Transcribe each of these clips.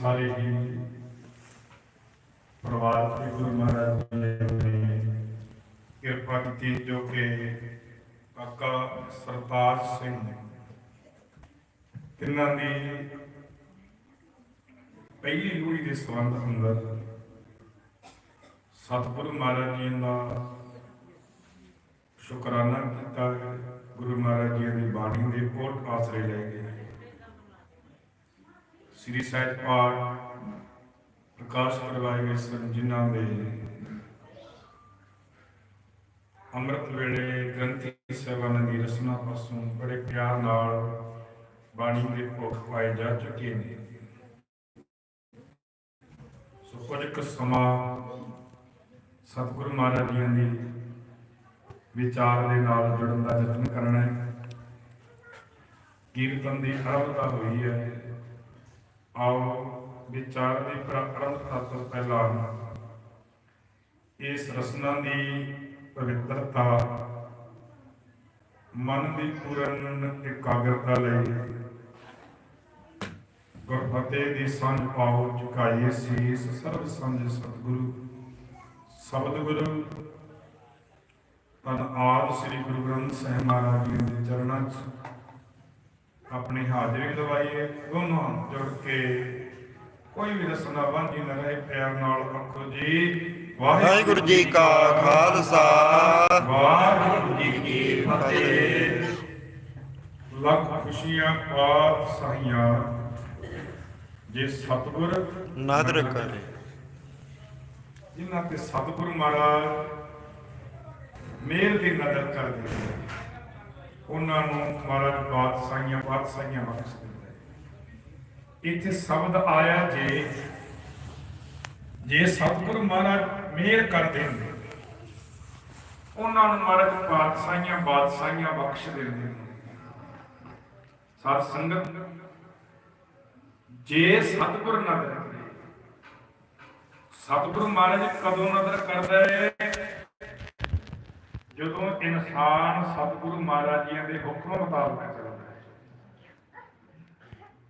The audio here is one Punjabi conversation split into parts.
ਸਾਰੇ ਹੀ ਪਰਿਵਾਰ ਤੇ ਗੁਰੂ ਮਹਾਰਾਜ ਜੀ ਨੇ ਕਿਰਪਾ ਕੀਤੀ ਜੋ ਕਿ ਕਾਕਾ ਸਰਤਾਜ ਸਿੰਘ ਤਿੰਨਾਂ ਦੀ ਪਹਿਲੀ ਲੋਹੜੀ ਦੇ ਸੰਬੰਧ ਅੰਦਰ ਸਤਿਗੁਰੂ ਮਹਾਰਾਜ ਜੀ ਦਾ ਸ਼ੁਕਰਾਨਾ ਕੀਤਾ ਹੈ। ਗੁਰੂ ਮਹਾਰਾਜ ਜੀ ਦੀ ਬਾਣੀ ਦੇ ਕੋਲ ਆਸਰੇ ਲੈ ਗਏ ਸ੍ਰੀ ਸਹਿਜ ਪਾਠ ਪ੍ਰਕਾਸ਼ ਕਰਵਾਏ ਗਏ ਸਨ, ਜਿਨ੍ਹਾਂ ਦੇ ਅੰਮ੍ਰਿਤ ਵੇਲੇ ਗ੍ਰੰਥੀ ਸਾਹਿਬਾਨ ਦੀ ਰਸਨਾ ਪਾਸੋਂ ਬੜੇ ਪਿਆਰ ਨਾਲ ਬਾਣੀ ਦੇ ਭੋਗ ਪਾਏ ਜਾ ਚੁੱਕੇ ਨੇ। ਸੋ ਕੁਝ ਕੁ ਸਮਾਂ ਸਤਿਗੁਰੂ ਮਹਾਰਾਜ ਜੀਆਂ ਦੀ ਵਿਚਾਰ ਦੇ ਨਾਲ ਜੁੜਨ ਦਾ ਯਤਨ ਕਰਨਾ ਹੈ। ਕੀਰਤਨ ਦੀ ਆਰੰਭਤਾ ਹੋਈ ਹੈ। ਆਓ ਵਿਚਾਰ ਦੀ ਪ੍ਰਾਰੰਭਤਾ ਤੋਂ ਪਹਿਲਾਂ ਇਸ ਰਸਨਾ ਦੀ ਪਵਿੱਤਰਤਾ ਮਨ ਦੀ ਪੂਰਨ ਇਕਾਗਰਤਾ ਲਈ ਗੁਰਫਤਿਹ ਦੀ ਸੰਗ ਪਾਓ ਝੁਕਾਈਏ ਸੀਸ, ਸਰਬ ਸੰਜ ਸਤਿਗੁਰੂ। ਸ਼ਬਦ ਗੁਰੂ, ਤਨ ਆਦ ਸ੍ਰੀ ਗੁਰੂ ਗ੍ਰੰਥ ਸਾਹਿਬ ਮਹਾਰਾਜ ਜੀ ਦੇ ਚਰਨਾਂ 'ਚ ਆਪਣੀ ਹਾਜ਼ਰੀ ਲਵਾਈਏ ਦੋਨੋਂ ਹੱਥ ਜੋੜ ਕੇ। ਕੋਈ ਵੀ ਰਸਨਾ ਵਾਂਝੀ ਨਾ ਰਹੇ ਪਿਆਰ ਨਾਲ ਆਖੋ ਜੀ ਵਾਹਿਗੁਰੂ ਜੀ ਕਾ ਖਾਲਸਾ। ਵਾਹਿਗੁਰੂ ਜੀ ਕੀ ਫਤਿਹ। ਲੱਖ ਖੁਸ਼ੀਆਂ ਪਾਤ ਸਾਈਆਂ ਜੇ ਸਤਿਗੁਰ ਨਾਦਰ ਕਰੇ। ਜਿਨ੍ਹਾਂ ਤੇ ਸਤਿਗੁਰੂ ਮਹਾਰਾਜ ਮੇਰ ਦੀ ਨਜ਼ਰ ਕਰਦੇ ਉਹਨਾਂ ਨੂੰ ਮਹਾਰਾਜ ਬਾਦਸ਼ਾਹੀਆਂ ਬਾਦਸ਼ਾਹੀਆਂ ਬਖਸ਼ ਦਿੰਦਾ ਇੱਥੇ ਸ਼ਬਦ ਆਇਆ ਜੇ ਜੇ ਸਤਿਗੁਰੂ ਮਹਾਰਾਜ ਮੇਰ ਕਰਦੇ ਨੇ ਉਹਨਾਂ ਨੂੰ ਮਹਾਰਾਜ ਬਾਦਸ਼ਾਹੀਆਂ ਬਾਦਸ਼ਾਹੀਆਂ ਬਖਸ਼ ਦਿੰਦੇ ਨੇ ਸਾਧ ਸੰਗਤ, ਜੇ ਸਤਿਗੁਰ ਨਜ਼ਰ ਕਰੇ, ਸਤਿਗੁਰੂ ਮਹਾਰਾਜ ਕਦੋਂ ਨਜ਼ਰ ਕਰਦਾ ਹੈ? ਜਦੋਂ ਇਨਸਾਨ ਸਤਿਗੁਰੂ ਮਹਾਰਾਜ ਜੀਆਂ ਦੇ ਹੁਕਮ ਮੁਤਾਬਕ ਚੱਲਦਾ ਹੈ।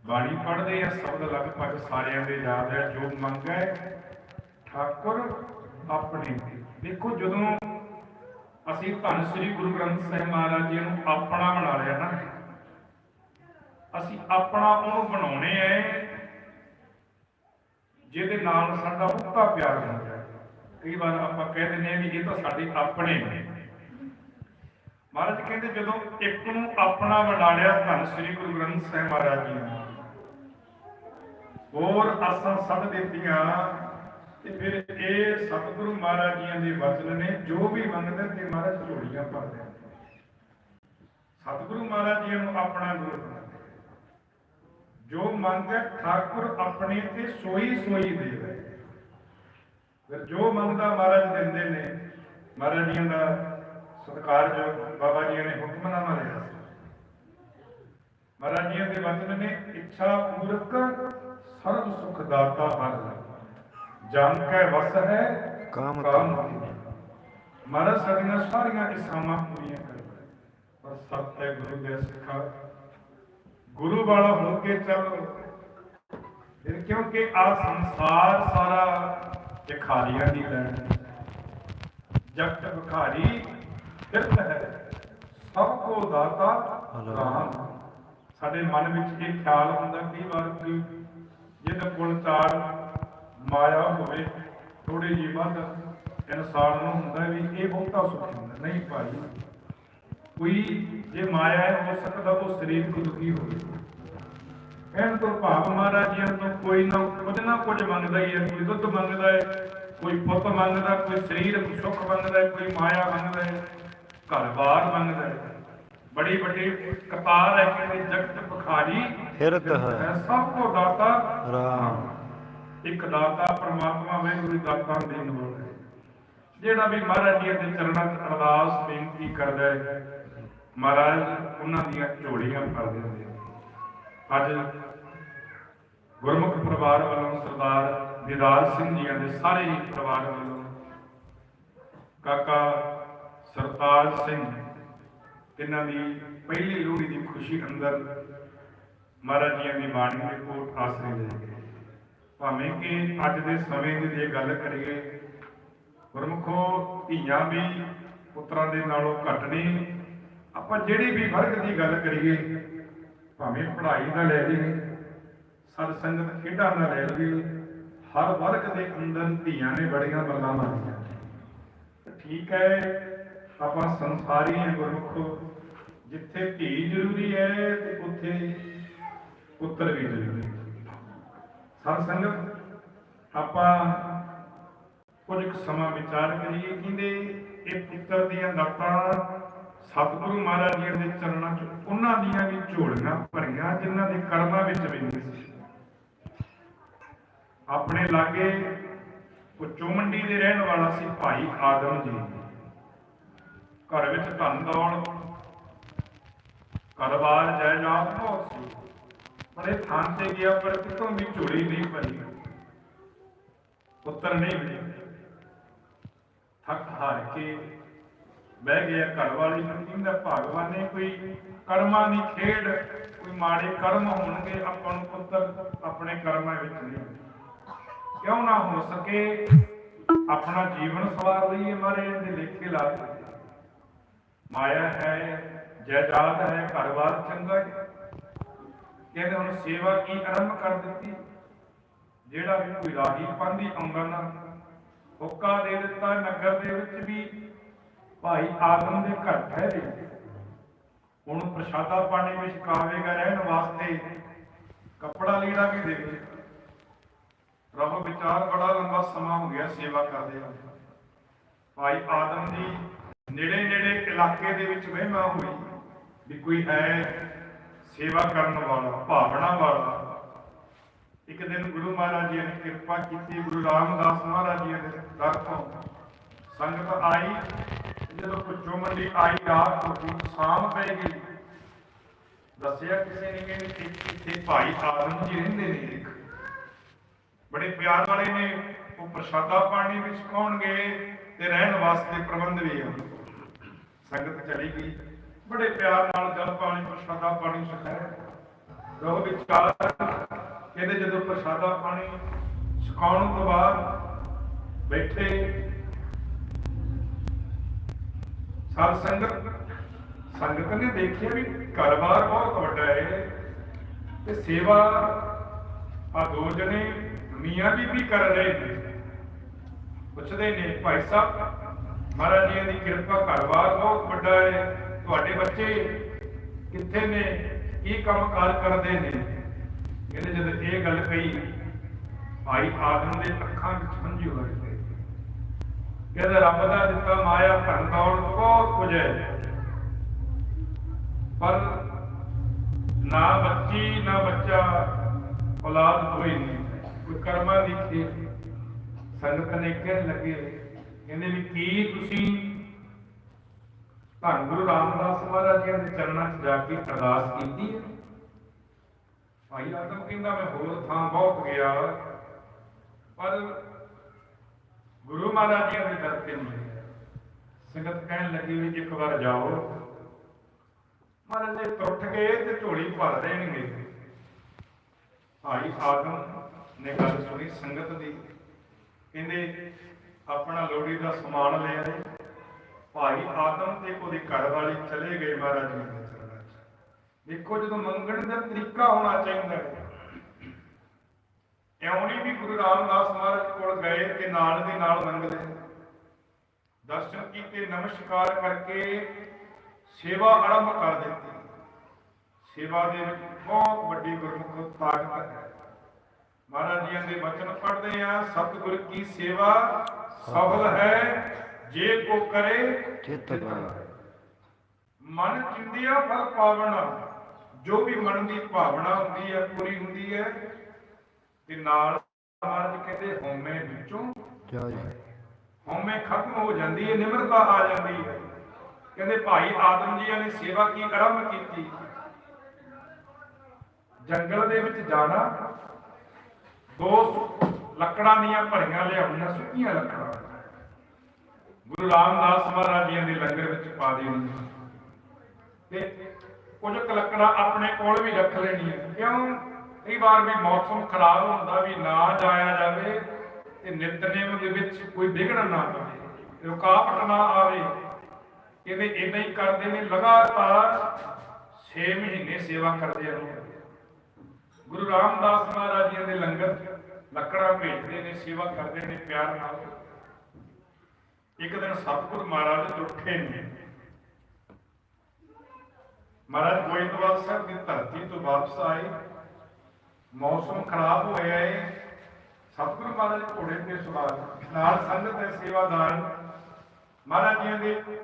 ਬਾਣੀ ਪੜ੍ਹਦੇ ਆ, ਸ਼ਬਦ ਲਗਭਗ ਸਾਰਿਆਂ ਦੇ ਯਾਦ ਹੈ, ਜੋ ਮੰਗੈ ਠਾਕੁਰ ਆਪਣੇ। ਦੇਖੋ, ਜਦੋਂ ਅਸੀਂ ਧੰਨ ਸ੍ਰੀ ਗੁਰੂ ਗ੍ਰੰਥ ਸਾਹਿਬ ਮਹਾਰਾਜ ਜੀ ਨੂੰ ਆਪਣਾ ਬਣਾ ਲਿਆ ਨਾ, ਅਸੀਂ ਆਪਣਾ ਉਹਨੂੰ ਬਣਾਉਣੇ ਐ, ਜਿਹਦੇ ਨਾਲ ਸਾਡਾ ਉੱਤਾ ਪਿਆਰ ਹੋ ਜਾਏ। ਕਈ ਵਾਰ ਆਪਾਂ ਕਹਿ ਦਿੰਦੇ ਆ ਵੀ ਇਹ ਤਾਂ ਸਾਡੇ ਆਪਣੇ ਨੇ। ਮਹਾਰਾਜ ਕਹਿੰਦੇ ਜਦੋਂ ਇੱਕ ਨੂੰ ਆਪਣਾ ਬਣਾ ਲਿਆ ਧੰਨ ਸ੍ਰੀ ਗੁਰੂ ਗ੍ਰੰਥ ਸਾਹਿਬ ਮਹਾਰਾਜ ਜੀ ਨੇ। ਹੋਰ ਅਸਾਂ ਸਭ ਦਿੱਤੀਆਂ ਤੇ ਫਿਰ ਇਹ ਸਤਿਗੁਰੂ ਮਹਾਰਾਜ ਜੀਆਂ ਦੇ ਵਚਨ ਨੇ ਜੋ ਵੀ ਮੰਗਦੇ ਤੇ ਮਹਾਰਾਜ ਝੋਲੀਆਂ ਭਰਦੇ ਨੇ। ਸਤਿਗੁਰੂ ਮਹਾਰਾਜ ਜੀ ਨੂੰ ਆਪਣਾ ਗੁਰੂ ਬਣਾਉਂਦੇ ਜੋ ਮੰਗੈ ਠਾਕੁਰ ਆਪਣੇ ਤੇ ਸੋਈ ਸੋਈ ਦੇਵੇ ਫਿਰ ਜੋ ਮੰਗਦਾ ਮਹਾਰਾਜ ਦਿੰਦੇ ਨੇ, ਮਹਾਰਾਜ ਜੀਆਂ ਦਾ ਸਤਿਕਾਰ ਜੋ ਬਾਬਾ ਜੀ ਨੇ ਹੁਕਮਨਾਮਾ ਲਿਆ ਸੀ ਮਹਾਰਾਜ ਜੀ ਦੇ ਵਚਨ ਨੇ ਇੱਛਾ ਪੂਰਕ ਸਰਬ ਸੁਖ ਦਾਤਾ ਹਰ ਜਨ ਕੈ ਵਸ ਹੈ ਕਾਮ ਕਾਮ ਮਹਾਰਾਜ ਸਾਡੀਆਂ ਸਾਰੀਆਂ ਇਸਾਮਾਂ ਪੂਰੀਆਂ ਕਰਦਾ ਪਰ ਸਤ ਹੈ ਗੁਰੂ ਦੇ ਸਿੱਖਾ ਗੁਰੂ ਵਾਲਾ ਹੋ ਕੇ ਚੱਲ ਫਿਰ ਕਿਉਂਕਿ ਆ ਸੰਸਾਰ ਸਾਰਾ ਭਿਖਾਰੀਆਂ ਦੀ ਲੈਣ ਜਗਤ ਭਿਖਾਰੀ ਫਿਰਤ ਹੈ ਸਭ ਕੋ ਦਾਤਾ ਰਾਮ। ਸਾਡੇ ਮਨ ਵਿੱਚ ਇਹ ਖਿਆਲ ਹੁੰਦਾ ਕਈ ਵਾਰ ਕਿ ਜਿਹਦੇ ਕੋਲ ਚਾਰ ਮਾਇਆ ਹੋਵੇ ਥੋੜੀ ਜਿਹੀ ਵੱਧ ਇਨਸਾਨ ਨੂੰ ਹੁੰਦਾ ਵੀ ਇਹ ਬਹੁਤਾ ਸੁਖ ਹੁੰਦਾ। ਨਹੀਂ ਭਾਈ ਕੋਈ ਜੇ ਮਾਇਆ ਹੈ ਹੋ ਸਕਦਾ ਉਹ ਸਰੀਰ ਕੋ ਦੁਖੀ ਹੋਵੇ। ਕਹਿਣ ਤੋਂ ਭਾਵ ਮਹਾਰਾਜ ਜੀ ਤੋਂ ਕੋਈ ਨਾ ਕੁਝ ਨਾ ਕੁਝ ਮੰਗਦਾ ਹੀ ਹੈ ਕੋਈ ਦੁੱਧ ਮੰਗਦਾ ਹੈ ਕੋਈ ਪੁੱਤ ਮੰਗਦਾ ਕੋਈ ਸਰੀਰ ਸੁੱਖ ਮੰਗਦਾ ਹੈ ਕੋਈ ਮਾਇਆ ਮੰਗਦਾ ਹੈ। ਘਰ-ਬਾਰ ਮੰਗਦਾ ਹੈ। ਬੜੀ ਵੱਡੀ ਕਤਾਰ ਹੈ ਕਿ ਜਗਤ ਭਖਾਰੀ ਫਿਰਤ ਹੈ। ਸਭ ਕੋ ਦਾਤਾ ਰਾਮ। ਇੱਕ ਦਾਤਾ ਪ੍ਰਮਾਤਮਾ ਵਾਹਿਗੁਰੂ ਦਾਤਾ ਦੇਣ ਵਾਲਾ ਹੈ। ਜਿਹੜਾ ਵੀ ਮਹਾਰਾਜ ਜੀ ਦੇ ਚਰਨਾਂ 'ਚ ਅਰਦਾਸ ਬੇਨਤੀ ਕਰਦਾ ਹੈ ਮਹਾਰਾਜ ਉਹਨਾਂ ਦੀਆਂ ਝੋਲੀਆਂ ਭਰ ਦਿੰਦੇ ਅੱਜ ਗੁਰਮੁਖ ਪਰਿਵਾਰ ਵੱਲੋਂ ਸਰਦਾਰ ਦਿਦਾਰ ਸਿੰਘ ਜੀਆਂ ਦੇ ਸਾਰੇ ਹੀ ਪਰਿਵਾਰ ਵੱਲੋਂ ਕਾਕਾ ਸਰਤਾਜ ਸਿੰਘ ਇਹਨਾਂ ਦੀ ਪਹਿਲੀ ਲੋਹੜੀ ਦੀ ਖੁਸ਼ੀ ਅੰਦਰ ਮਹਾਰਾਜ ਜੀਆਂ ਦੀ ਬਾਣੀ ਦੇ ਕੋਲ ਆਸਰੇ ਲੈ ਗਏ। ਭਾਵੇਂ ਕਿ ਅੱਜ ਦੇ ਸਮੇਂ ਦੀ ਜੇ ਗੱਲ ਕਰੀਏ, ਗੁਰਮੁਖੋ ਧੀਆਂ ਵੀ ਪੁੱਤਰਾਂ ਦੇ ਨਾਲੋਂ ਘੱਟ ਨਹੀਂ ਆਪਾਂ ਜਿਹੜੀ ਵੀ ਵਰਗ ਦੀ ਗੱਲ ਕਰੀਏ, ਭਾਵੇਂ ਪੜ੍ਹਾਈ ਦਾ ਲੈ ਲਈਏ, ਸਤ ਸੰਗਤ ਖੇਡਾਂ ਦਾ ਲੈ ਲਈਏ, ਹਰ ਵਰਗ ਦੇ ਅੰਦਰ ਧੀਆਂ ਨੇ ਬੜੀਆਂ ਬੱਲਾਂ ਮਾਰੀਆਂ ਠੀਕ ਹੈ ਆਪਾਂ ਸੰਸਾਰੀ ਹੈ ਗੁਰਮੁਖੋ, ਜਿੱਥੇ ਧੀ ਜ਼ਰੂਰੀ ਹੈ ਤੇ ਉੱਥੇ ਪੁੱਤਰ ਵੀ ਜ਼ਰੂਰੀ ਹੈ। ਸਤ ਸੰਗਤ, ਆਪਾਂ ਕੁਝ ਕੁ ਸਮਾਂ ਵਿਚਾਰ ਕਰੀਏ ਕਹਿੰਦੇ ਇਹ ਪੁੱਤਰ ਦੀਆਂ ਦਾਤਾਂ ਸਤਿਗੁਰੂ ਮਹਾਰਾਜ ਜੀ ਦੇ ਚਰਨਾਂ 'ਚ ਉਹਨਾਂ ਦੀਆਂ ਵੀ ਝੋਲੀਆਂ ਭਰੀਆਂ, ਜਿਨ੍ਹਾਂ ਦੇ ਕਰਮਾਂ ਵਿੱਚ ਵੀ ਨਹੀਂ ਸੀ। ਆਪਣੇ ਲਾਗੇ ਉਹ ਚੋਮੰਡੀ ਦੇ ਰਹਿਣ ਵਾਲਾ ਸੀ ਭਾਈ ਆਦਮ ਜੀ। ਘਰ ਵਿੱਚ ਧਨ ਦੌੜ ਘਰਵਾਰ ਜਾਇਦਾਦ ਬਹੁਤ ਸੀ। ਪਰ ਇਹ ਥਾਂ ਤੇ ਗਿਆ, ਪਰ ਕਿਤੋਂ ਵੀ ਝੋਲੀ ਨਹੀਂ ਭਰੀ। ਪੁੱਤਰ ਨਹੀਂ ਮਿਲਿਆ। ਥੱਕ ਹਾਰ ਕੇ ਬਹਿ ਗਿਆ ਘਰ ਵਾਲੀ ਨੂੰ। ਕਹਿੰਦਾ, ਭਗਵਾਨ ਨੇ ਕੋਈ ਕਰਮਾਂ ਦੀ ਖੇਡ, ਕੋਈ ਮਾੜੇ ਕਰਮ ਹੋਣਗੇ, ਆਪਾਂ ਨੂੰ ਪੁੱਤਰ ਆਪਣੇ ਕਰਮਾਂ ਵਿੱਚ ਨਹੀਂ ਕਿਉਂ ਨਾ ਹੋ ਸਕੇ? ਆਪਣਾ ਜੀਵਨ ਸਵਾਰ ਲਈਏ ਮਾਰੇ, ਇਹਦੇ ਲੇਖੇ ਲਾ ਦਿੱਤੇ ਮਾਇਆ ਹੈ ਜਾਇਦਾਦ ਹੈ ਘਰ-ਬਾਰ ਚੰਗਾ ਹੈ। ਕਹਿੰਦੇ ਹੁਣ ਸੇਵਾ ਕੀ ਆਰੰਭ ਕਰ ਦਿੱਤੀ? ਜਿਹੜਾ ਵੀ ਕੋਈ ਰਾਹੀ ਪੰਦੀ ਆਉਂਦਾ ਨਾ ਹੁੱਕਾ ਦੇ ਦਿੱਤਾ, ਨਗਰ ਦੇ ਵਿੱਚ ਵੀ ਭਾਈ ਆਦਮ ਦੇ ਘਰ ਠਹਿਰੇ ਹੁਣ ਪ੍ਰਸ਼ਾਦਾ ਪਾਣੀ ਵਿੱਚ ਕਾਵੇਗਾ ਰਹਿਣ ਵਾਸਤੇ ਕੱਪੜਾ ਲੀੜਾ ਵੀ ਦੇਵੇ ਰੱਬ ਵਿਚਾਰ ਬੜਾ ਲੰਬਾ ਸਮਾਂ ਹੋ ਗਿਆ ਸੇਵਾ ਕਰਦੇ ਆ ਭਾਈ ਆਦਮ ਦੀ ਨੇੜੇ ਨੇੜੇ ਇਲਾਕੇ ਦੇ ਵਿੱਚ ਮਹਿਮਾ ਹੋਈ ਵੀ ਕੋਈ ਹੈ ਸੇਵਾ ਕਰਨ ਵਾਲਾ, ਭਾਵਨਾ ਵਾਲਾ। ਇੱਕ ਦਿਨ ਗੁਰੂ ਮਹਾਰਾਜ ਜੀ ਨੇ ਕਿਰਪਾ ਕੀਤੀ, ਗੁਰੂ ਰਾਮਦਾਸ ਮਹਾਰਾਜ ਜੀ ਦੇ ਦਰ ਤੋਂ। ਸੰਗਤ ਆਈ, ਜਦੋਂ ਪੁੱਛੋ ਮੰਡੀ ਆਈ ਰਾਤ ਹੋ ਸ਼ਾਮ ਪੈ ਗਈ। ਦੱਸਿਆ ਕਿਸੇ ਨੇ ਕਿ ਇੱਥੇ- ਭਾਈ ਆਦਮ ਜੀ ਰਹਿੰਦੇ ਨੇ ਇੱਕ। ਬੜੇ ਪਿਆਰ ਵਾਲੇ ਨੇ, ਉਹ ਪ੍ਰਸ਼ਾਦਾ ਪਾਣੀ ਵਿੱਚ ਖਾਣਗੇ ਤੇ ਰਹਿਣ ਵਾਸਤੇ ਪ੍ਰਬੰਧ ਵੀ ਆ। ਸੰਗਤ ਚਲੀ ਗਈ। ਬੜੇ ਪਿਆਰ ਨਾਲ ਜਲ ਪਾਣੀ, ਪ੍ਰਸ਼ਾਦਾ ਪਾਣੀ ਛਕਾਇਆ। ਰੋਹ ਵਿਚਾਰ ਕਹਿੰਦੇ ਜਦੋਂ ਪ੍ਰਸ਼ਾਦਾ ਪਾਣੀ ਛਕਾਉਣ ਤੋਂ ਬਾਅਦ ਬੈਠੇ, ਸਾਧ ਸੰਗਤ ਸੰਗਤ ਨੇ ਦੇਖਿਆ ਵੀ ਘਰ-ਬਾਰ ਬਹੁਤ ਵੱਡਾ ਹੈ ਤੇ ਸੇਵਾ ਆ ਦੋ ਜਣੇ ਮੀਆਂ ਬੀਬੀ ਕਰ ਰਹੇ ਨੇ। ਪੁੱਛਦੇ ਨੇ ਭਾਈ ਸਾਹਿਬ, ਮਹਾਰਾਜ ਜੀ ਦੀ ਕਿਰਪਾ ਘਰ-ਬਾਰ ਬਹੁਤ ਵੱਡਾ ਹੈ। ਤੁਹਾਡੇ ਬੱਚੇ ਕਿੱਥੇ ਨੇ? ਕੀ ਕੰਮ ਕਰਦੇ ਨੇ? ਕਹਿੰਦੇ ਜਦੋਂ ਇਹ ਗੱਲ ਕਹੀ, ਭਾਈ ਆਦਮ ਦੇ ਅੱਖਾਂ ਵਿੱਚ ਹੰਝੂ ਵਗਦੇ ਕਹਿੰਦੇ, ਰੱਬ ਦਾ ਦਿੱਤਾ ਮਾਇਆ ਧਨ ਦੌਲਤ ਬਹੁਤ ਕੁਝ ਹੈ। ਪਰ ਨਾ ਬੱਚੀ, ਨਾ ਬੱਚਾ ਔਲਾਦ ਕੋਈ ਨਹੀਂ। ਕੋਈ ਕਰਮਾਂ ਦੀ ਖੇਡ ਸੰਗਤ ਨੇ ਕਹਿਣ ਲੱਗੇ ਕਹਿੰਦੇ ਵੀ ਕੀ ਤੁਸੀਂ ਧੰਨ ਗੁਰੂ ਰਾਮਦਾਸ ਮਹਾਰਾਜ ਜੀ ਦੇ ਚਰਨਾਂ 'ਚ ਜਾ ਕੇ ਅਰਦਾਸ ਕੀਤੀ ਹੈ? ਭਾਈ ਆਦਮ ਕਹਿੰਦਾ, ਮੈਂ ਹੋਰ ਥਾਂ ਬਹੁਤ ਗਿਆ, ਪਰ ਗੁਰੂ ਮਹਾਰਾਜ ਜੀ ਦੇ ਦਰ ਤੇ ਨਹੀਂ ਸੰਗਤ ਕਹਿਣ ਲੱਗੀ ਵੀ ਇੱਕ ਵਾਰ ਜਾਓ। ਮਹਾਰਾਜ ਜੀ ਟੁੱਟ ਗਏ ਤੇ ਝੋਲੀ ਭਰ ਦੇਣਗੇ। ਭਾਈ ਆਦਮ ਨੇ ਗੱਲ ਸੁਣੀ ਸੰਗਤ ਦੀ। ਕਹਿੰਦੇ, ਆਪਣਾ ਲੋੜੀ ਦਾ ਸਮਾਨ ਲੈ ਆਏ। ਭਾਈ ਆਦਮ ਤੇ ਉਹਦੀ ਘਰ ਵਾਲੀ ਚਲੇ ਗਏ ਮਹਾਰਾਜ ਜੀ ਦੇ ਚਰਨਾਂ 'ਚ। ਦੇਖੋ ਜਦੋਂ ਮੰਗਣ ਦਾ ਤਰੀਕਾ ਹੋਣਾ ਚਾਹੀਦਾ ਹੈ। ਇਉਂ ਨਹੀਂ ਵੀ ਗੁਰੂ ਰਾਮਦਾਸ ਮਹਾਰਾਜ ਕੋਲ ਗਏ ਤੇ ਨਾਲ ਦੇ ਨਾਲ ਮੰਗਦੇ। ਦਰਸ਼ਨ ਕੀਤੇ, ਨਮਸਕਾਰ ਕਰਕੇ ਸੇਵਾ ਆਰੰਭ ਕਰ ਦਿੱਤੀ। ਸੇਵਾ ਦੇ ਵਿੱਚ ਬਹੁਤ ਵੱਡੀ ਗੁਰਮੁਖ ਤਾਕਤ ਹੈ। ਮਹਾਰਾਜ ਜੀ ਦੇ ਵਚਨ ਪੜ੍ਹਦੇ ਆ ਸਤਿਗੁਰ ਕੀ ਸੇਵਾ ਸਫਲ ਹੈ ਜੇ ਕੋ ਕਰੇ ਚਿੱਤ। ਮਨ ਚਿੰਦਿਆ ਫਲ ਪਾਵਣਾ ਜੋ ਵੀ ਮਨ ਦੀ ਭਾਵਨਾ ਹੁੰਦੀ ਹੈ ਪੂਰੀ ਹੁੰਦੀ ਹੈ ਤੇ ਨਾਲ ਮਹਾਰਾਜ ਕਹਿੰਦੇ ਹਉਮੈ ਵਿੱਚੋਂ ਜਾਇ ਹਉਮੈ ਖਤਮ ਹੋ ਜਾਂਦੀ ਹੈ ਨਿਮਰਤਾ ਆ ਜਾਂਦੀ ਹੈ। ਕਹਿੰਦੇ ਭਾਈ ਆਦਮ ਜੀ ਨੇ ਸੇਵਾ ਕੀ ਆਰੰਭ ਕੀਤੀ? ਜੰਗਲ ਦੇ ਵਿੱਚ ਜਾਣਾ ਦੋ ਲੱਕੜਾਂ ਦੀਆਂ ਭਰੀਆਂ ਲਿਆਉਣੀਆਂ, ਸੁੱਕੀਆਂ ਲੱਕੜਾਂ। ਗੁਰੂ ਰਾਮਦਾਸ ਮਹਾਰਾਜ ਜੀ ਦੇ ਲੰਗਰ ਵਿੱਚ ਪਾ ਦੇਣੀਆਂ। ਤੇ ਕੁਝ ਲੱਕੜਾਂ ਆਪਣੇ ਕੋਲ ਵੀ ਰੱਖ ਲੈਣੀਆਂ। ਕਿਉਂ? ਕਈ ਵਾਰ ਵੀ ਮੌਸਮ ਖਰਾਬ ਹੁੰਦਾ ਵੀ ਨਾ ਜਾਇਆ ਜਾਵੇ ਤੇ ਨਿਤਨੇਮ ਦੇ ਵਿੱਚ ਕੋਈ ਵਿਗੜਨ ਨਾ ਪਵੇ, ਰੁਕਾਵਟ ਨਾ ਆਵੇ। ਕਹਿੰਦੇ ਇਦਾਂ ਹੀ ਕਰਦੇ ਨੇ, ਲਗਾਤਾਰ 6 ਮਹੀਨੇ ਸੇਵਾ ਕਰਦੇ ਰਹੇ ਗੁਰੂ ਰਾਮਦਾਸ ਮਹਾਰਾਜ ਜੀ ਦੇ ਲੰਗਰ ਲੱਕੜਾਂ ਭੇਜਦੇ ਨੇ, ਸੇਵਾ ਕਰਦੇ ਨੇ ਪਿਆਰ ਨਾਲ। ਇੱਕ ਦਿਨ ਸਤਿਗੁਰ ਮਹਾਰਾਜ ਉੱਠੇ ਨੇ। ਮਹਾਰਾਜ ਗੋਇੰਦਵਾਲ ਸਾਹਿਬ ਦੀ ਧਰਤੀ ਤੋਂ ਵਾਪਸ ਆਏ। ਮੌਸਮ ਖਰਾਬ ਹੋਇਆ ਹੈ ਸਤਿਗੁਰੂ ਮਹਾਰਾਜ ਘੋੜੇ ਤੇ ਸਵਾਰ। ਨਾਲ ਸੰਗਤ ਦੇ ਸੇਵਾਦਾਰ। ਮਹਾਰਾਜ ਜੀ ਦੇ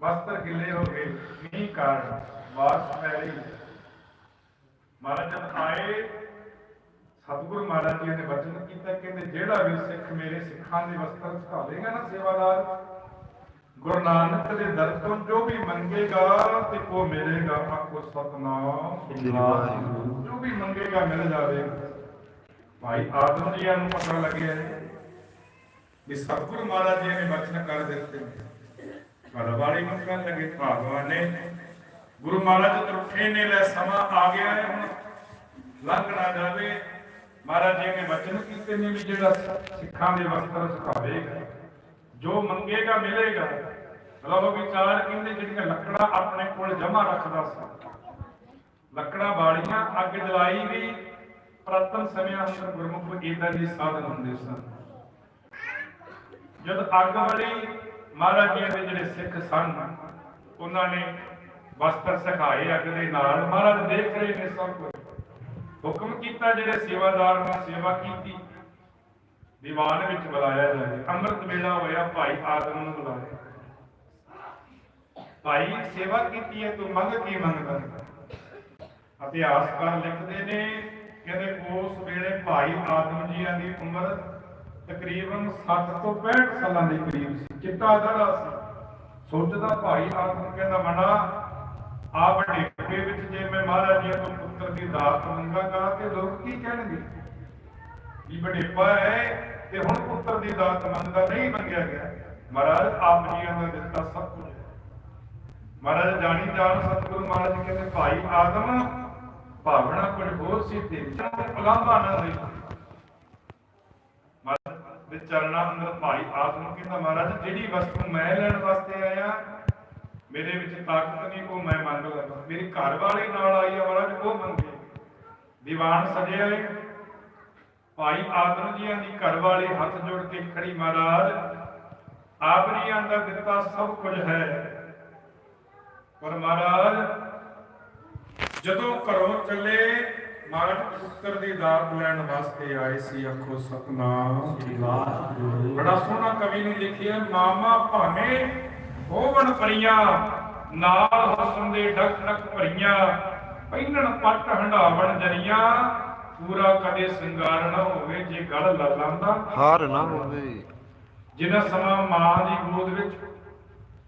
ਵਸਤਰ ਗਿੱਲੇ ਹੋ ਗਏ। ਮੀਂਹ ਕਾਰਨ ਬਾਰਿਸ਼ ਪੈ ਰਹੀ। ਮਹਾਰਾਜ ਜਦ ਆਏ ਸਤਿਗੁਰੂ ਮਹਾਰਾਜ ਜੀ ਨੇ ਵਚਨ ਕੀਤਾ ਕਹਿੰਦੇ ਜਿਹੜਾ ਵੀ ਸਿੱਖ ਮੇਰੇ ਸਿੱਖਾਂ ਦੇ ਵਸਤਰ ਲੇਗਾ ਨਾ ਸੇਵਾਦਾਰ ਗੁਰੂ ਨਾਨਕ ਦੇ ਦਰ ਤੋਂ ਜੋ ਵੀ ਮੰਗੇਗਾ ਤੇ ਉਹ ਮਿਲੇਗਾ ਆਖੋ ਸਤਨਾਮ। ਜੋ ਵੀ ਮੰਗੇਗਾ ਮਿਲ ਜਾਵੇਗਾ ਭਾਈ ਆਦਮ ਜੀ ਨੂੰ ਪਤਾ ਲੱਗਿਆ ਕਿ ਸਤਿਗੁਰੂ ਮਹਾਰਾਜ ਜੀ ਨੇ ਵਚਨ ਕਰ ਦਿੱਤੇ ਨੂੰ। ਕਹਿਣ ਲੱਗੇ ਭਗਵਾਨ ਨੇ ਗੁਰੂ ਮਹਾਰਾਜ ਤਰੁੱਠੇ ਨੇ ਲੈ ਸਮਾਂ ਆ ਗਿਆ ਹੈ, ਹੁਣ ਲੰਘ ਨਾ ਜਾਵੇ। ਮਹਾਰਾਜ ਜੀ ਨੇ ਵਚਨ ਕੀਤੇ ਨੇ ਵੀ ਜਿਹੜਾ ਸਿੱਖਾਂ ਦੇ ਵਸਤਰ ਸੁਕਾਵੇਗਾ ਜੋ ਮੰਗੇਗਾ ਮਿਲੇਗਾ। ਲਓ ਵਿਚਾਰ ਕਹਿੰਦੇ ਜਿਹੜੀਆਂ ਲੱਕੜਾਂ ਆਪਣੇ ਕੋਲ ਜਮਾ ਰੱਖਦਾ ਸੀ। ਲੱਕੜਾਂ ਬਾਲੀਆਂ ਅੱਗ ਜਲਾਈ ਵੀ ਪ੍ਰਤਨ ਸਮਿਆਂ ਅੰਦਰ ਗੁਰਮੁਖ ਇਦਾਂ ਦੇ ਸਾਧਨ ਹੁੰਦੇ ਸਨ। ਜਦ ਅੱਗ ਵਾਲੀ ਮਹਾਰਾਜ ਜੀ ਦੇ ਜਿਹੜੇ ਸਿੱਖ ਸਨ, ਉਹਨਾਂ ਨੇ ਵਸਤਰ ਸਿਖਾਏ ਅੱਗ ਦੇ ਨਾਲ। ਮਹਾਰਾਜ ਦੇਖ ਰਹੇ ਨੇ ਸਭ ਕੁਝ। ਹੁਕਮ ਕੀਤਾ ਜਿਹੜੇ ਸੇਵਾਦਾਰ ਨੇ, ਸੇਵਾ ਕੀਤੀ। ਦੀਵਾਨ ਵਿੱਚ ਬੁਲਾਇਆ ਜਾਵੇ ਅੰਮ੍ਰਿਤ ਵੇਲਾ ਹੋਇਆ, ਭਾਈ ਆਦਮ ਨੂੰ ਬੁਲਾਇਆ। ਭਾਈ, ਸੇਵਾ ਕੀਤੀ ਹੈ, ਤੂੰ ਮੰਗ ਕੀ ਮੰਗਦਾ? ਇਤਿਹਾਸਕਾਰ ਲਿਖਦੇ ਨੇ ਕਹਿੰਦੇ, ਉਸ ਵੇਲੇ ਭਾਈ ਆਦਮ ਜੀਆਂ ਦੀ ਉਮਰ ਤਕਰੀਬਨ 60 ਤੋਂ 65 ਸਾਲਾਂ ਦੇ ਕਰੀਬ ਸੀ। ਚਿੱਟਾ ਦੜਾ ਸੀ। ਸੋਚਦਾ ਭਾਈ ਆਦਮ ਕਹਿੰਦਾ, ਮਨਾ ਆ ਵੱਡੇ ਵਿੱਚ ਜੇ ਮੈਂ ਮਹਾਰਾਜ ਜੀ ਤੋਂ ਪੁੱਤਰ ਦੀ ਦਾਤ ਮੰਗਾਂਗਾ ਤੇ ਲੋਕ ਕੀ ਕਹਿਣਗੇ? ਵੀ ਵਡੇਪਾ ਹੈ ਤੇ ਹੁਣ ਪੁੱਤਰ ਦੀ ਦਾਤ ਮੰਗਦਾ ਨਹੀਂ ਮੰਗਿਆ ਗਿਆ। ਮਹਾਰਾਜ, ਆਪ ਜੀਆਂ ਦਾ ਦਿੱਤਾ ਸਭ ਕੁਝ। ਮਹਾਰਾਜ, ਜਾਣੀ ਜਾਣ ਸਤਿਗੁਰੂ ਮਹਾਰਾਜ ਕਹਿੰਦੇ, ਭਾਈ ਆਦਮ, ਭਾਵਨਾ ਕੁਝ ਹੋਰ ਸੀ ਤੇ ਉਲਾਂਭਾ ਨਾ ਹੋਈ ਮਹਾਰਾਜ ਦੇ ਚਰਨਾਂ ਅੰਦਰ ਭਾਈ ਆਦਮ ਕਹਿੰਦਾ, ਮਹਾਰਾਜ, ਜਿਹੜੀ ਵਸਤੂ ਮੈਂ ਲੈਣ ਵਾਸਤੇ ਆਇਆ ਮੇਰੇ ਵਿੱਚ ਤਾਕਤ ਨਹੀਂ ਉਹ ਮੈਂ ਮੰਗ ਲਵਾਂ ਮੇਰੀ ਘਰ ਵਾਲੀ ਨਾਲ ਆਈ ਆ ਮਹਾਰਾਜ ਉਹ ਮੰਗੇ ਦੀਵਾਨ ਸਜਿਆ ਏ। ਭਾਈ ਆਦਮ ਜੀਆਂ ਦੀ ਘਰ ਵਾਲੀ ਹੱਥ ਜੋੜ ਕੇ ਖੜੀ ਮਹਾਰਾਜ ਆਪ ਦਾ ਦਿੱਤਾ ਸਭ ਕੁਝ ਹੈ। ਪਰ ਮਹਾਰਾਜ ਜਦੋਂ ਘਰੋਂ ਚੱਲੇ ਮਹਾਰਾਜ ਪੁੱਤਰ ਦੀ ਦਾਤ ਲੈਣ ਵਾਸਤੇ ਆਏ ਸੀ ਆਖੋ ਸਤਨਾਮ। ਸ੍ਰੀ ਵਾਹਿਗੁਰੂ। ਬੜਾ ਸੋਹਣਾ ਕਵੀ ਨੇ ਲਿਖਿਆ ਮਾਮਾ ਭਾਵੇਂ ਹੋਵਣ ਪਰੀਆਂ ਨਾਲ ਹਸਨ ਦੇ ਡਕ ਡਕ ਭਰੀਆਂ ਪਹਿਨਣ ਪੱਟ ਹੰਡਾਵਣ ਜਰੀਆਂ ਪੂਰਾ ਕਦੇ ਸਿੰਗਾਰ ਨਾ ਹੋਵੇ ਜੇ ਗਲ ਲਾਂਦਾ। ਹਾਰ ਨਾ ਹੋਵੇ। ਜਿੰਨਾ ਸਮਾਂ ਮਾਂ ਦੀ ਗੋਦ ਵਿੱਚ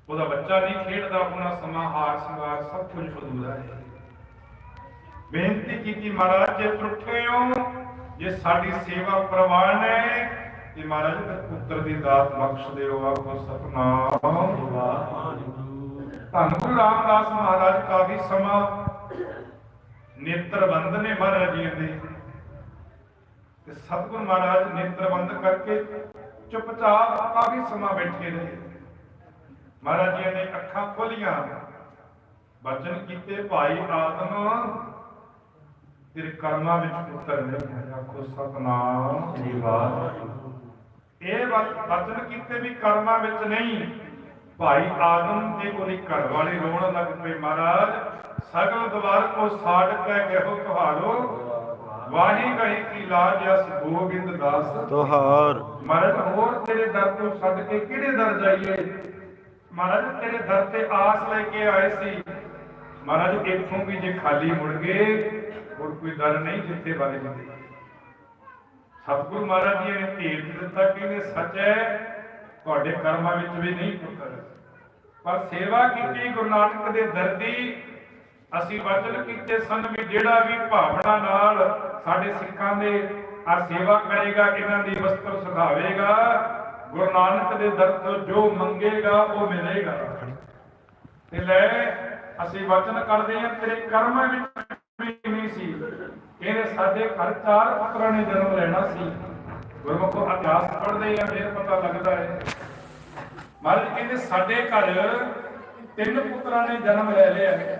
ਉਹਦਾ ਬੱਚਾ ਨਹੀਂ ਖੇਡਦਾ ਆਪਣਾ ਸਮਾਂ ਹਾਰ ਸੰਗਾਰ ਸਭ ਕੁਝ ਫਜ਼ੂਲ ਹੈ। ਬੇਨਤੀ ਕੀਤੀ ਮਹਾਰਾਜ ਜੇ ਟੁੱਟੇ ਹੋ ਜੇ ਸਾਡੀ ਸੇਵਾ ਪ੍ਰਵਾਨ ਹੈ ਤੇ ਮਹਾਰਾਜ ਪੁੱਤਰ ਦੀ ਦਾਤ ਬਖਸ਼ ਦਿਓ, ਆਖੋ ਸਤਨਾਮ। ਵਾਹਿਗੁਰੂ ਧੰਨ ਗੁਰੂ ਰਾਮਦਾਸ ਮਹਾਰਾਜ, ਕਾਫੀ ਸਮਾਂ ਨੇਤਰਬੰਦ ਨੇ ਮਹਾਰਾਜ ਜੀ ਦੇ। ਤੇ ਸਤਿਗੁਰ ਮਹਾਰਾਜ ਨੇਤਰਬੰਦ ਕਰਕੇ ਚੁੱਪਚਾਪ ਕਾਫੀ ਸਮਾਂ ਬੈਠੇ ਰਹੇ। ਮਹਾਰਾਜ ਜੀ ਨੇ ਅੱਖਾਂ ਖੋਲੀਆਂ, ਬਚਨ ਕੀਤੇ, ਭਾਈ ਆਤਮਾ ਤੇਰੇ ਕਰਮਾਂ ਵਿੱਚ ਪੁੱਤਰ ਨਹੀਂ ਹੈ ਆਖੋ ਸਤਨਾਮ। ਸ੍ਰੀ ਵਾਹਿਗੁਰੂ। ਬਚਨ ਕੀਤੇ ਵੀ ਕਰਮਾਂ ਵਿੱਚ ਨਹੀਂ। ਭਾਈ ਆਦਮ ਤੇ ਉਹਦੀ ਘਰ ਵਾਲੇ ਰੋਣ ਲੱਗ ਪਏ ਮਹਾਰਾਜ। ਸਗਲ ਦਵਾਰ ਕੋ ਸਾੜ ਕੇ ਗਹਿਓ ਤੁਹਾਰੋ। ਵਾਹੀ ਗਹੀ ਕੀ ਲਾਜ ਅਸ ਗੋਬਿੰਦ ਦਾਸ। ਤੋਹਾਰ। ਮਹਾਰਾਜ ਹੋਰ ਤੇਰੇ ਦਰ ਤੋਂ ਛੱਡ ਕੇ ਕਿਹੜੇ ਦਰ ਜਾਈਏ? ਮਹਾਰਾਜ ਤੇਰੇ ਦਰ ਤੇ ਆਸ ਲੈ ਕੇ ਆਏ ਸੀ। ਮਹਾਰਾਜ ਇੱਥੋਂ ਵੀ ਜੇ ਖਾਲੀ ਮੁੜ ਗਏ ਹੋਰ ਕੋਈ ਦਰ ਨਹੀਂ ਜਿੱਥੇ ਵੱਲ ਜਾਂਦੇ ਸਤਿਗੁਰੂ ਮਹਾਰਾਜ ਜੀ ਨੇ ਧੀਰ ਦਿੱਤਾ ਕਿ ਸੱਚ ਹੈ, ਤੁਹਾਡੇ ਕਰਮਾਂ ਵਿੱਚ ਵੀ ਨਹੀਂ ਪੁੱਤਰ। ਪਰ ਸੇਵਾ ਕੀਤੀ ਗੁਰੂ ਨਾਨਕ ਦੇ ਦਰ ਅਸੀਂ ਵਚਨ ਕੀਤੇ ਸਨ ਵੀ ਜਿਹੜਾ ਵੀ ਭਾਵਨਾ ਨਾਲ ਸਾਡੇ ਸਿੱਖਾਂ ਦੇ ਆ ਸੇਵਾ ਕਰੇਗਾ, ਇਹਨਾਂ ਦੀ ਵਸਤਰ ਸੁਧਾਵੇਗਾ, ਗੁਰੂ ਨਾਨਕ ਦੇ ਦਰ ਤੋਂ ਜੋ ਮੰਗੇਗਾ, ਉਹ ਮਿਲੇਗਾ। ਤੇ ਲੈ, ਅਸੀਂ ਵਚਨ ਕਰਦੇ ਹਾਂ, ਤੇਰੇ ਕਰਮਾਂ ਵਿੱਚ ਕਹਿੰਦੇ ਸਾਡੇ ਘਰ ਚਾਰ ਪੁੱਤਰਾਂ ਨੇ ਜਨਮ ਲੈਣਾ ਸੀ। ਗੁਰਮੁਖੋ ਇਤਿਹਾਸ ਪੜ੍ਹਦੇ ਆ, ਫਿਰ ਪਤਾ ਲੱਗਦਾ ਹੈ। ਮਹਾਰਾਜ ਕਹਿੰਦੇ, ਸਾਡੇ ਘਰ ਤਿੰਨ ਪੁੱਤਰਾਂ ਨੇ ਜਨਮ ਲੈ ਲਿਆ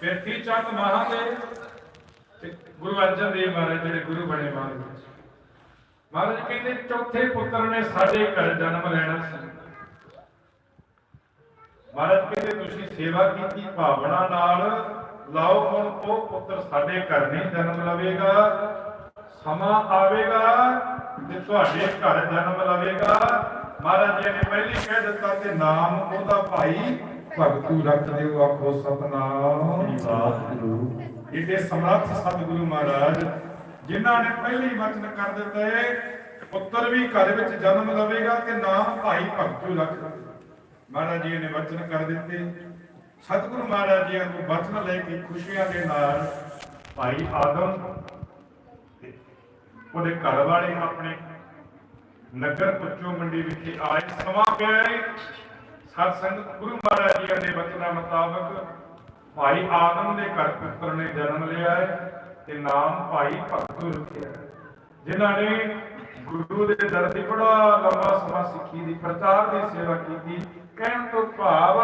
ਪ੍ਰਿਥੀ ਚੰਦ ਮਹਾਦੇਵ ਤੇ ਗੁਰੂ ਅਰਜਨ ਦੇਵ ਮਹਾਰਾਜ ਜਿਹੜੇ ਗੁਰੂ ਬਣੇ ਮਹਾਰਾਜ ਮਹਾਰਾਜ ਕਹਿੰਦੇ, ਚੌਥੇ ਪੁੱਤਰ ਨੇ ਸਾਡੇ ਘਰ ਜਨਮ ਲੈਣਾ ਸੀ। ਮਹਾਰਾਜ ਕਹਿੰਦੇ, ਤੁਸੀਂ ਸੇਵਾ ਕੀਤੀ ਭਾਵਨਾ ਨਾਲ ਲਾਓ ਹੁਣ ਉਹ ਪੁੱਤਰ ਸਾਡੇ ਘਰ ਨਹੀਂ ਜਨਮ ਲਵੇਗਾ ਸਮਾਂ ਆਵੇਗਾ ਤੇ ਤੁਹਾਡੇ ਘਰ ਜਨਮ ਲਵੇਗਾ। ਮਹਾਰਾਜ ਜੀ ਨੇ ਪਹਿਲੀ ਕਹਿ ਦਿੱਤਾ ਤੇ ਨਾਮ ਉਹਦਾ ਭਾਈ ਭਗਤੂ ਰੱਖ ਦਿਓ ਆਖੋ ਸਤਨਾਮ। ਵਾਹਿਗੁਰੂ। ਇਹਦੇ ਸਮਰੱਥ ਸਤਿਗੁਰੂ ਮਹਾਰਾਜ ਜਿਨ੍ਹਾਂ ਨੇ ਪਹਿਲੀ ਵਚਨ ਕਰ ਦਿੱਤੇ ਪੁੱਤਰ ਵੀ ਘਰ ਵਿੱਚ ਜਨਮ ਲਵੇਗਾ ਤੇ ਨਾਮ ਭਾਈ ਭਗਤੂ ਰੱਖ ਮਹਾਰਾਜ ਜੀ ਨੇ ਵਚਨ ਕਰ ਦਿੱਤੇ। ਸਤਿਗੁਰੂ ਮਹਾਰਾਜ ਜੀ ਨੂੰ ਵਚਨ ਲੈ ਕੇ ਖੁਸ਼ੀਆਂ ਦੇ ਨਾਲ ਭਾਈ ਆਦਮ ਤੇ ਉਹਦੇ ਘਰ ਵਾਲੇ ਆਪਣੇ ਨਗਰ ਪੁੱਛੋ ਮੰਡੀ ਵਿਖੇ ਆਏ, ਸਮਾਂ ਪਿਆ ਸਤ ਸੰਗਤ ਗੁਰੂ ਮਹਾਰਾਜ ਜੀ ਦੇ ਵਚਨਾਂ ਮੁਤਾਬਕ ਭਾਈ ਆਦਮ ਦੇ ਘਰ ਪੁੱਤਰ ਨੇ ਜਨਮ ਲਿਆ ਹੈ ਤੇ ਨਾਮ ਭਾਈ ਭਗਤੂ ਰੱਖਿਆ ਹੈ। ਜਿਨ੍ਹਾਂ ਨੇ ਗੁਰੂ ਦੇ ਦਰ ਦੀ ਬੜਾ ਲੰਬਾ ਸਮਾਂ ਸਿੱਖੀ ਦੀ, ਪ੍ਰਚਾਰ ਦੀ ਸੇਵਾ ਕੀਤੀ ਕਹਿਣ ਤੋਂ ਭਾਵ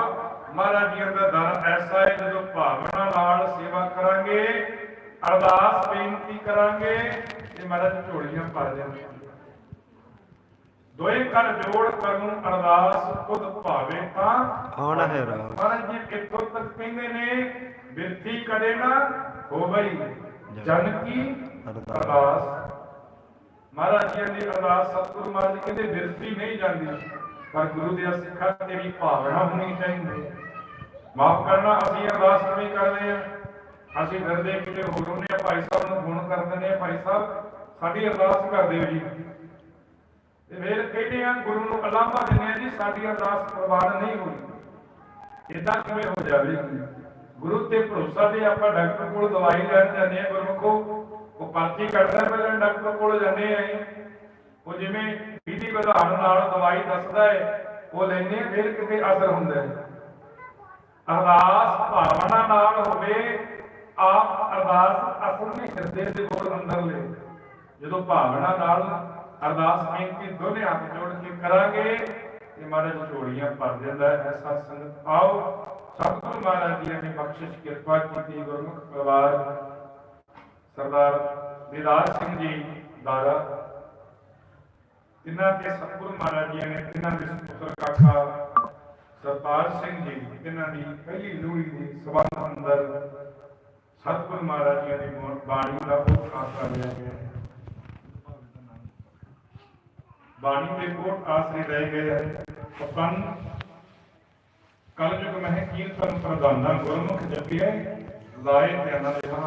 ਮਹਾਰਾਜ ਜੀ ਦਾ ਦਰ ਐਸਾ ਹੈ ਜਦੋਂ ਭਾਵਨਾ ਨਾਲ ਸੇਵਾ ਕਰਾਂਗੇ ਅਰਦਾਸ ਬੇਨਤੀ ਕਰਾਂਗੇ ਤੇ ਮਹਾਰਾਜ ਝੋਲੀਆਂ ਭਰ ਦੇਣਗੇ ਦੋਏ ਕਰ ਜੋੜ ਕਰੂੰ ਅਰਦਾਸ ਖੁਦ ਭਾਵੇ ਤਾਂ। ਆਉਣ ਹੈ ਰਾਹ ਮਹਾਰਾਜ ਜੀ ਕਿੱਥੋਂ ਤੱਕ ਕਹਿੰਦੇ ਨੇ ਬਿਰਤੀ ਕਰੇ ਨਾ ਹੋਵਈ ਜਨ ਕੀ ਅਰਦਾਸ। ਮਹਾਰਾਜ ਜੀ ਦੀ ਅਰਦਾਸ ਸਤਿਗੁਰੂ ਮਹਾਰਾਜ ਕਹਿੰਦੇ ਬਿਰਤੀ ਨਹੀਂ ਜਾਂਦੀ। ਪਰ ਗੁਰੂ ਦੇ ਸਿੱਖਾਂ ਤੇਰੀ ਭਾਵਨਾ ਹੋਣੀ ਚਾਹੀਦੀ ਹੈ। ਮਾਫ ਕਰਨਾ ਅਸੀਂ ਅਰਦਾਸ ਕਿਵੇਂ ਕਰਦੇ ਆ ਅਸੀਂ ਡਰਦੇ ਕਿਤੇ ਹੋਰ ਹੁੰਦੇ ਆ ਭਾਈ ਸਾਹਿਬ ਨੂੰ ਫੋਨ ਕਰ ਦਿੰਦੇ ਆ ਭਾਈ ਸਾਹਿਬ, ਸਾਡੀ ਅਰਦਾਸ ਕਰ ਦਿਓ ਜੀ। ਤੇ ਫਿਰ ਕਹਿੰਦੇ ਆ ਗੁਰੂ ਨੂੰ ਅਲਾਮਾ ਦਿੰਦੇ ਆ ਜੀ, ਸਾਡੀ ਅਰਦਾਸ ਪ੍ਰਵਾਨ ਨਹੀਂ ਹੋਈ। ਇਦਾਂ ਕਿਵੇਂ ਹੋ ਜਾਵੇ? ਗੁਰੂ ਤੇ ਭਰੋਸਾ ਤੇ ਆਪਾਂ ਡਾਕਟਰ ਕੋਲ ਦਵਾਈ ਲੈਣ ਜਾਂਦੇ ਆ ਗੁਰਮੁਖੋ। ਉਹ ਪਰਚੀ ਕੱਢਦਾ ਪਹਿਲਾਂ ਡਾਕਟਰ ਕੋਲ ਜਾਂਦੇ ਆ ਉਹ ਜਿਵੇਂ ਵਿਧੀ ਵਿਧਾਨ ਨਾਲ ਦਵਾਈ ਦੱਸਦਾ ਹੈ ਉਹ ਲੈਂਦੇ ਫਿਰ ਕਿਤੇ ਅਸਰ ਹੁੰਦਾ ਹੈ ਅਰਦਾਸ ਭਾਵਨਾ ਨਾਲ ਹੋਵੇ, ਆਪ ਅਰਦਾਸ ਅਸਲ ਹਿਰਦੇ ਦੇ ਕੋਲ ਅੰਦਰ ਲੈ। ਜਦੋਂ ਭਾਵਨਾ ਨਾਲ ਅਰਦਾਸ ਬੇਨਤੀ ਦੋਨੇ ਹੱਥ ਜੋੜ ਕੇ ਕਰਾਂਗੇ, ਤੇ ਮਹਾਰਾਜ ਝੋਲੀਆਂ ਭਰ ਦਿੰਦਾ ਹੈ, ਐਸਾ ਸੰਗਤ ਆਓ। ਸਤਿਗੁਰੂ ਮਹਾਰਾਜ ਜੀ ਨੇ ਬਖਸ਼ਿਸ਼, ਕਿਰਪਾ ਕੀਤੀ, ਗੁਰਮੁਖ ਪਰਿਵਾਰ, ਸਰਦਾਰ ਵਿਰਾਜ ਸਿੰਘ ਜੀ ਦਾਰਾ ਤਿੰਨਾਂ ਦੇ ਸਤਿਗੁਰੂ ਮਹਾਰਾਜ ਜੀ ਨੇ ਤਿੰਨਾਂ ਦੇ ਪੁੱਤਰ ਕਾਕਾ ਸਰਦਾਰ ਸਿੰਘ ਜੀ ਤਿੰਨਾਂ ਦੀ ਪਹਿਲੀ ਲੋਹੜੀ ਦੀ ਸਬੰਧ ਅੰਦਰ ਸਤਿਗੁਰ ਮਹਾਰਾਜ ਜੀ ਦੀ ਬਾਣੀ ਦਾ ਬਹੁਤ ਆਸਰਾ ਲਿਆ ਗਿਆ ਹੈ। ਬਾਣੀ ਦੇ ਕੋਟ ਆਸਰੇ ਰਹਿ ਗਏ ਹੈ। ਪਪਨ ਕਲਯੁਗ ਮਹਿ ਕੀਰਤਨ ਪ੍ਰਦਾਨਾ ਗੁਰਮੁਖ ਜਪਿਐ ਲਾਏ ਧਿਆਨ ਦੇ ਮਹਾ